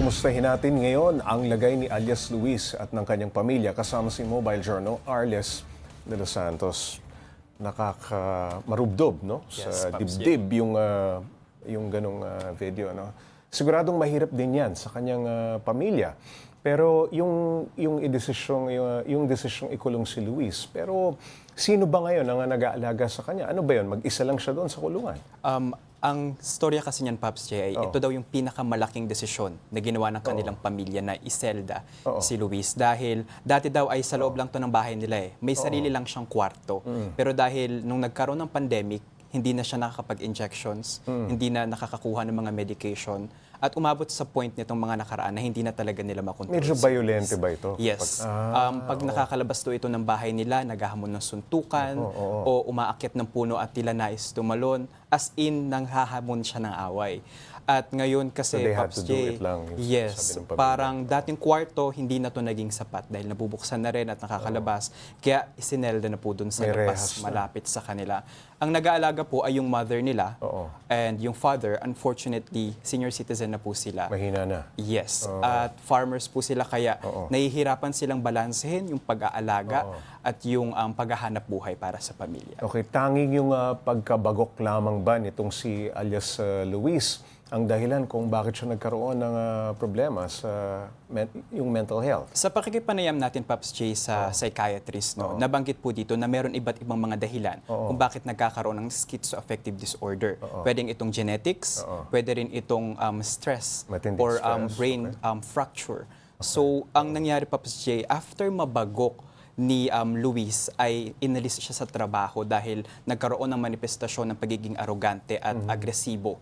Kumustahin natin ngayon ang lagay ni alias Luis at ng kanyang pamilya kasama si Mobile Journal Arles de los Santos. Nakakamarubdob no? Yes, sa Paps dibdib yung, ah, yung ganong ah, video. No? Siguradong mahirap din yan sa kanyang ah, pamilya. Pero yung yung idesisyong yung, yung desisyong ikulong si Luis. Pero sino ba ngayon ang nag-aalaga sa kanya? Ano ba 'yon? Mag-isa lang siya doon sa kulungan. Um, ang storya kasi niyan, Pops J, ay Oo. ito daw yung pinakamalaking desisyon na ginawa ng kanilang pamilya na iselda Oo. si Luis. Dahil dati daw ay sa loob lang to ng bahay nila eh. May sarili lang siyang kwarto. Pero dahil nung nagkaroon ng pandemic, hindi na siya nakakapag-injections, hindi na nakakakuha ng mga medication, at umabot sa point nitong mga nakaraan na hindi na talaga nila makontrol. Medyo violente ba ito? Yes. Pag- ah, um, pag nakakalabas to ito ng bahay nila, naghahamon ng suntukan, o umaakyat ng puno at tila nais tumalon, as in, nanghahamon siya ng away. At ngayon kasi, So they Pops J, lang, yes, parang dating kwarto, hindi na to naging sapat dahil nabubuksan na rin at nakakalabas. Kaya isinelda na po dun sa labas, malapit sa kanila. Ang nag-aalaga po ay yung mother nila Oo. and yung father, unfortunately, senior citizen na po sila. Mahina na. Yes. At farmers po sila kaya Oo. nahihirapan silang balansehin yung pag-aalaga at yung um, paghahanap buhay para sa pamilya. Okay, tanging yung ah, pagkabagok lamang ba nitong si alias ah, Luis ang dahilan kung bakit siya nagkaroon ng ah, problema sa men- yung mental health. Sa pakikipanayam natin, Pops J, sa psychiatrist, no, nabanggit po dito na meron iba't ibang mga dahilan kung bakit nagkakaroon ng schizoaffective disorder. Pwedeng itong genetics, pwede rin itong um, stress Matinding or um, stress, brain um, fracture. So, ang nangyari, Pops J, after mabagok ni um, Luis ay inalis siya sa trabaho dahil nagkaroon ng manifestasyon ng pagiging arogante at agresibo.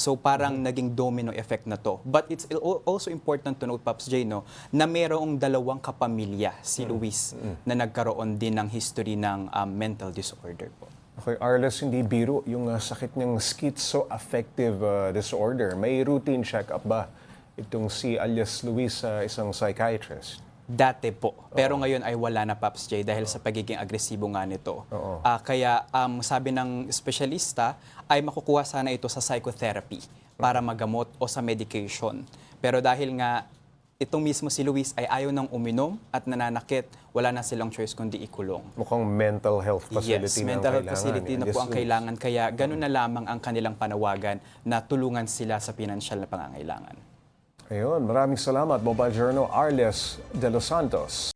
So parang naging domino effect na to. But it's al- also important to note, Pops J, no, na merong dalawang kapamilya, si Luis, na nagkaroon din ng history ng um, mental disorder po. Okay, Arles, hindi biro yung ah, sakit niyang schizoaffective ah, disorder. May routine check-up ba itong si alias Luis sa isang psychiatrist? Dati po. Pero ngayon ay wala na, Pops J, dahil sa pagiging agresibo nga nito. Ah, kaya um, sabi ng espesyalista ay makukuha sana ito sa psychotherapy para magamot o sa medication. Pero dahil nga itong mismo si Luis ay ayaw nang uminom at nananakit, wala na silang choice kundi ikulong. Mukhang mental health facility yes, na ang mental health kailangan facility ni na po ang kailangan. Kaya ganun na lamang ang kanilang panawagan na tulungan sila sa pinansyal na pangangailangan. Ayun, maraming salamat, Mobile Journal Arles de los Santos.